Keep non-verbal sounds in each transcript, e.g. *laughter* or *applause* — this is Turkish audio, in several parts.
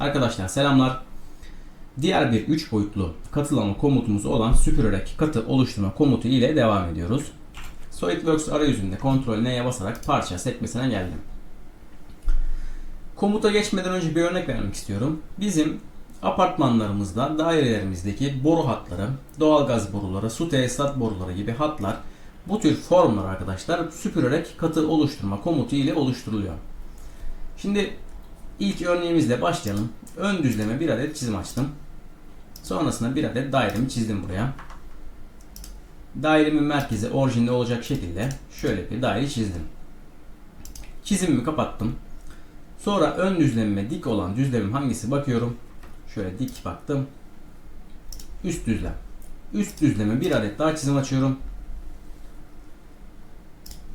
Arkadaşlar selamlar. Diğer bir 3 boyutlu katılama komutumuz olan süpürerek katı oluşturma komutu ile devam ediyoruz. SolidWorks arayüzünde kontrol N'ye basarak parça sekmesine geldim. Komuta geçmeden önce bir örnek vermek istiyorum. Bizim apartmanlarımızda, dairelerimizdeki boru hatları, doğalgaz boruları, su tesisat boruları gibi hatlar bu tür formlar arkadaşlar süpürerek katı oluşturma komutu ile oluşturuluyor. Şimdi ilk örneğimizle başlayalım. Ön düzleme bir adet çizim açtım. Sonrasında bir adet dairemi çizdim buraya. Dairemin merkezi orijinde olacak şekilde şöyle bir daire çizdim. Çizimimi kapattım. Sonra ön düzlemime dik olan düzlemim hangisi bakıyorum. Şöyle dik baktım. Üst düzlem. Üst düzleme bir adet daha çizim açıyorum.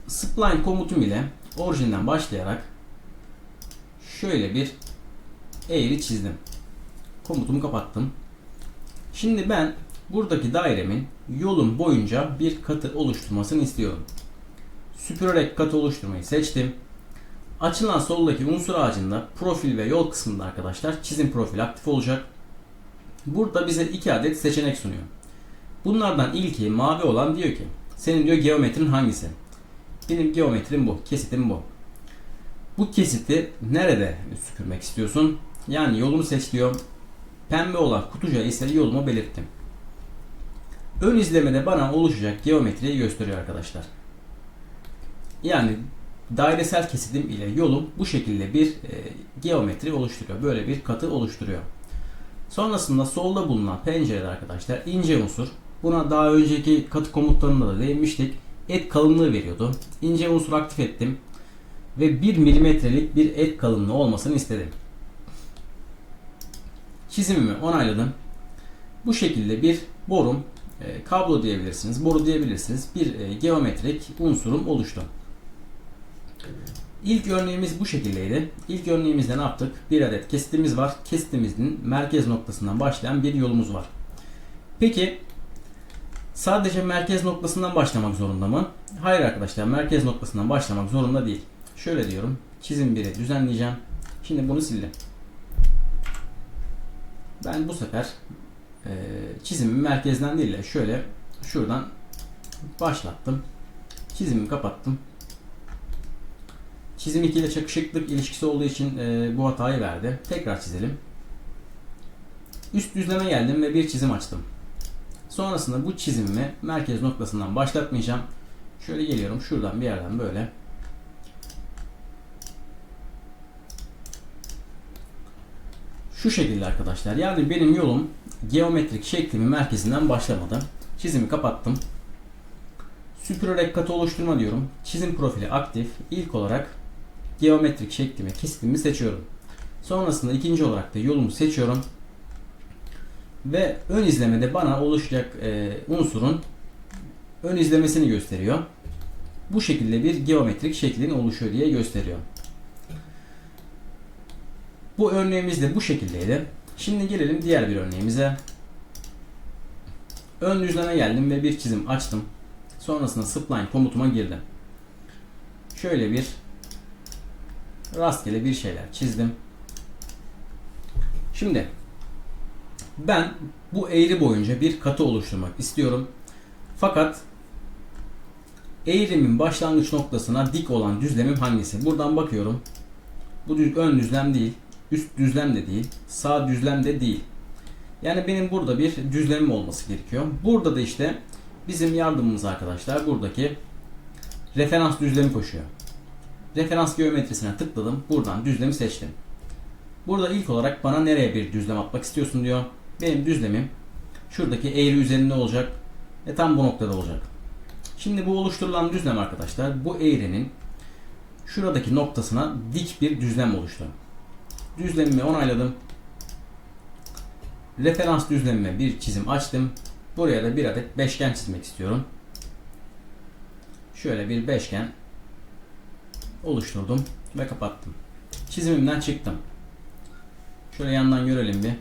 Spline komutum ile orijinden başlayarak şöyle bir eğri çizdim. Komutumu kapattım. Şimdi ben buradaki dairemin yolun boyunca bir katı oluşturmasını istiyorum. Süpürerek katı oluşturmayı seçtim. Açılan soldaki unsur ağacında profil ve yol kısmında arkadaşlar çizim profil aktif olacak. Burada bize iki adet seçenek sunuyor. Bunlardan ilki mavi olan diyor ki senin diyor geometrin hangisi? Benim geometrim bu, kesitim bu. Bu kesiti nerede süpürmek istiyorsun? Yani yolunu seç diyor. Pembe olan kutucuğa ise yolumu belirttim. Ön izlemede bana oluşacak geometriyi gösteriyor arkadaşlar. Yani dairesel kesitim ile yolum bu şekilde bir e, geometri oluşturuyor. Böyle bir katı oluşturuyor. Sonrasında solda bulunan pencerede arkadaşlar ince unsur. Buna daha önceki katı komutlarında da değinmiştik. Et kalınlığı veriyordu. İnce unsur aktif ettim. Ve 1 milimetrelik bir et kalınlığı olmasını istedim. Çizimimi onayladım. Bu şekilde bir borum, e, kablo diyebilirsiniz, boru diyebilirsiniz. Bir e, geometrik unsurum oluştu. İlk örneğimiz bu şekildeydi. İlk örneğimizde ne yaptık? Bir adet kesitimiz var. Kesitimizin merkez noktasından başlayan bir yolumuz var. Peki sadece merkez noktasından başlamak zorunda mı? Hayır arkadaşlar merkez noktasından başlamak zorunda değil. Şöyle diyorum. Çizim 1'i düzenleyeceğim. Şimdi bunu sildim. Ben bu sefer e, çizimi merkezden değil de şöyle şuradan başlattım. Çizimi kapattım. Çizim 2 ile çakışıklık ilişkisi olduğu için e, bu hatayı verdi. Tekrar çizelim. Üst düzleme geldim ve bir çizim açtım. Sonrasında bu çizimimi merkez noktasından başlatmayacağım. Şöyle geliyorum şuradan bir yerden böyle. Şu şekilde arkadaşlar. Yani benim yolum geometrik şeklimin merkezinden başlamadı. Çizimi kapattım. Süpürerek katı oluşturma diyorum. Çizim profili aktif. İlk olarak geometrik şeklimi, kesitimi seçiyorum. Sonrasında ikinci olarak da yolumu seçiyorum. Ve ön izlemede bana oluşacak e, unsurun ön izlemesini gösteriyor. Bu şekilde bir geometrik şeklin oluşuyor diye gösteriyor. Bu örneğimiz de bu şekildeydi. Şimdi gelelim diğer bir örneğimize. Ön düzleme geldim ve bir çizim açtım. Sonrasında spline komutuma girdim. Şöyle bir rastgele bir şeyler çizdim. Şimdi ben bu eğri boyunca bir katı oluşturmak istiyorum. Fakat eğrimin başlangıç noktasına dik olan düzlemim hangisi? Buradan bakıyorum. Bu düz, ön düzlem değil. Üst düzlem de değil. Sağ düzlem de değil. Yani benim burada bir düzlemim olması gerekiyor. Burada da işte bizim yardımımız arkadaşlar buradaki referans düzlemi koşuyor. Referans geometrisine tıkladım. Buradan düzlemi seçtim. Burada ilk olarak bana nereye bir düzlem atmak istiyorsun diyor. Benim düzlemim şuradaki eğri üzerinde olacak ve tam bu noktada olacak. Şimdi bu oluşturulan düzlem arkadaşlar bu eğrinin şuradaki noktasına dik bir düzlem oluştu. Düzlemimi onayladım. Referans düzlemime bir çizim açtım. Buraya da bir adet beşgen çizmek istiyorum. Şöyle bir beşgen oluşturdum ve kapattım. Çizimimden çıktım. Şöyle yandan görelim bir.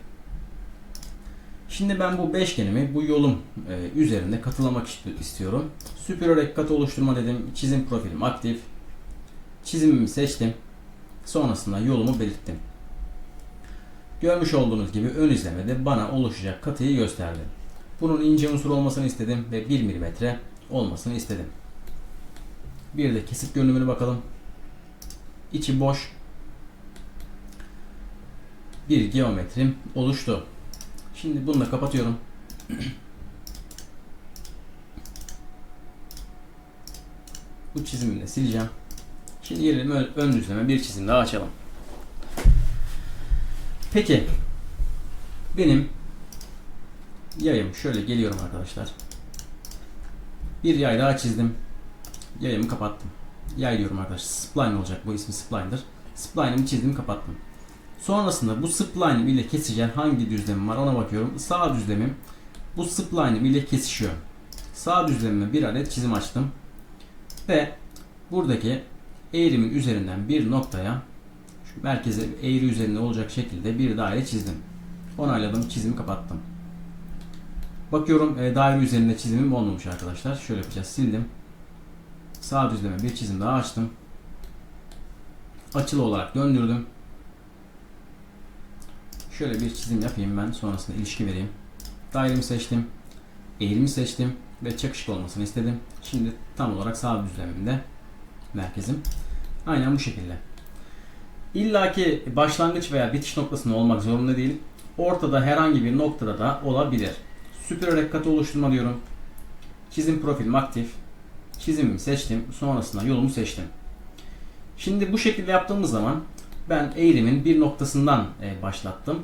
Şimdi ben bu beşgenimi bu yolum e, üzerinde katılamak istiyorum. Süpürerek katı oluşturma dedim. Çizim profilim aktif. Çizimimi seçtim. Sonrasında yolumu belirttim. Görmüş olduğunuz gibi ön izlemede bana oluşacak katıyı gösterdi. Bunun ince unsur olmasını istedim ve 1 mm olmasını istedim. Bir de kesip görünümüne bakalım. İçi boş. Bir geometrim oluştu. Şimdi bunu da kapatıyorum. Bu çizimini de sileceğim. Şimdi gelelim ön, düzleme bir çizim daha açalım. Peki benim yayım şöyle geliyorum arkadaşlar. Bir yay daha çizdim. Yayımı kapattım. Yay diyorum arkadaşlar. Spline olacak bu ismi spline'dır. Spline'ımı çizdim kapattım. Sonrasında bu spline'ım ile keseceğim hangi düzlemim var ona bakıyorum. Sağ düzlemim bu spline'ım ile kesişiyor. Sağ düzlemime bir adet çizim açtım. Ve buradaki eğrimin üzerinden bir noktaya merkeze eğri üzerinde olacak şekilde bir daire çizdim. Onayladım, çizimi kapattım. Bakıyorum e, daire üzerinde çizimim olmamış arkadaşlar. Şöyle yapacağız. Sildim. Sağ düzleme bir çizim daha açtım. Açılı olarak döndürdüm. Şöyle bir çizim yapayım ben. Sonrasında ilişki vereyim. Dairemi seçtim. Eğrimi seçtim. Ve çakışık olmasını istedim. Şimdi tam olarak sağ düzlemimde merkezim. Aynen bu şekilde. İlla ki başlangıç veya bitiş noktasında olmak zorunda değil. Ortada herhangi bir noktada da olabilir. Süpürerek katı oluşturma diyorum. Çizim profilim aktif. Çizimimi seçtim. Sonrasında yolumu seçtim. Şimdi bu şekilde yaptığımız zaman ben eğrimin bir noktasından e, başlattım.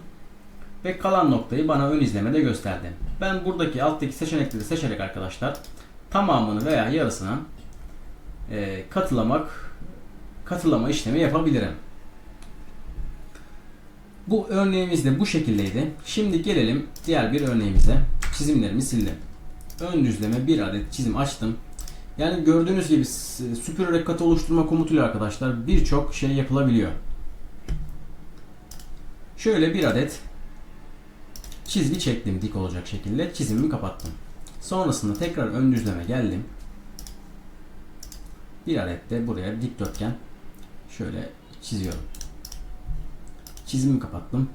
Ve kalan noktayı bana ön izlemede gösterdi. Ben buradaki alttaki seçenekleri seçerek arkadaşlar tamamını veya yarısını e, katılamak katılama işlemi yapabilirim. Bu örneğimiz de bu şekildeydi. Şimdi gelelim diğer bir örneğimize. Çizimlerimi sildim. Ön düzleme bir adet çizim açtım. Yani gördüğünüz gibi süpürerek katı oluşturma komutuyla arkadaşlar birçok şey yapılabiliyor. Şöyle bir adet çizgi çektim dik olacak şekilde çizimimi kapattım. Sonrasında tekrar ön düzleme geldim. Bir adet de buraya dikdörtgen şöyle çiziyorum. Çizimi kapattım.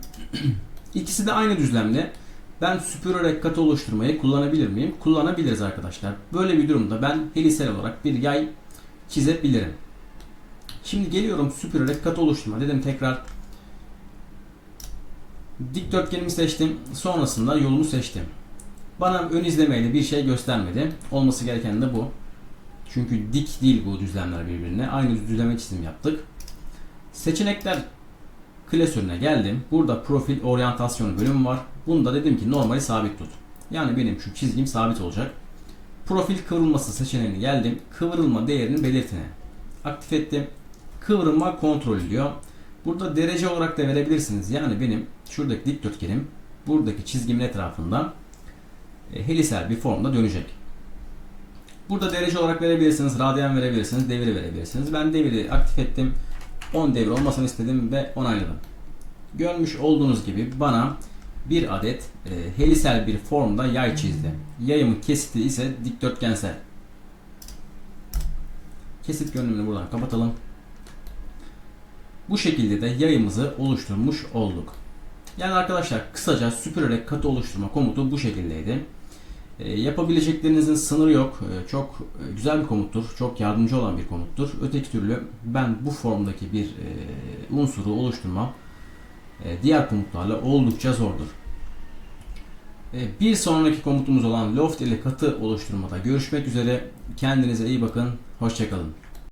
*clears throat* İkisi de aynı düzlemde. Ben süpürerek katı oluşturmayı kullanabilir miyim? Kullanabiliriz arkadaşlar. Böyle bir durumda ben helisel olarak bir yay çizebilirim. Şimdi geliyorum süpürerek katı oluşturma. Dedim tekrar dikdörtgenimi seçtim. Sonrasında yolumu seçtim. Bana ön izlemeyle bir şey göstermedi. Olması gereken de bu. Çünkü dik değil bu düzlemler birbirine. Aynı düzleme çizim yaptık. Seçenekler klasörüne geldim. Burada profil oryantasyonu bölümü var. Bunda dedim ki normali sabit tut. Yani benim şu çizgim sabit olacak. Profil kıvrılması seçeneğine geldim. Kıvrılma değerini belirtine. Aktif ettim. Kıvrılma kontrol diyor. Burada derece olarak da verebilirsiniz. Yani benim şuradaki dikdörtgenim buradaki çizgimin etrafında e, helisel bir formda dönecek. Burada derece olarak verebilirsiniz, radyan verebilirsiniz, devir verebilirsiniz. Ben deviri aktif ettim. 10 devir olmasını istedim ve onayladım. Görmüş olduğunuz gibi bana bir adet e, helisel bir formda yay çizdi. Yayımın kesiti ise dikdörtgensel. Kesit görünümünü buradan kapatalım. Bu şekilde de yayımızı oluşturmuş olduk. Yani arkadaşlar kısaca süpürerek katı oluşturma komutu bu şekildeydi. E, yapabileceklerinizin sınırı yok. E, çok e, güzel bir komuttur. Çok yardımcı olan bir komuttur. Öteki türlü ben bu formdaki bir e, unsuru oluşturmam e, diğer komutlarla oldukça zordur. Bir sonraki komutumuz olan loft ile katı oluşturmada görüşmek üzere. Kendinize iyi bakın. Hoşçakalın.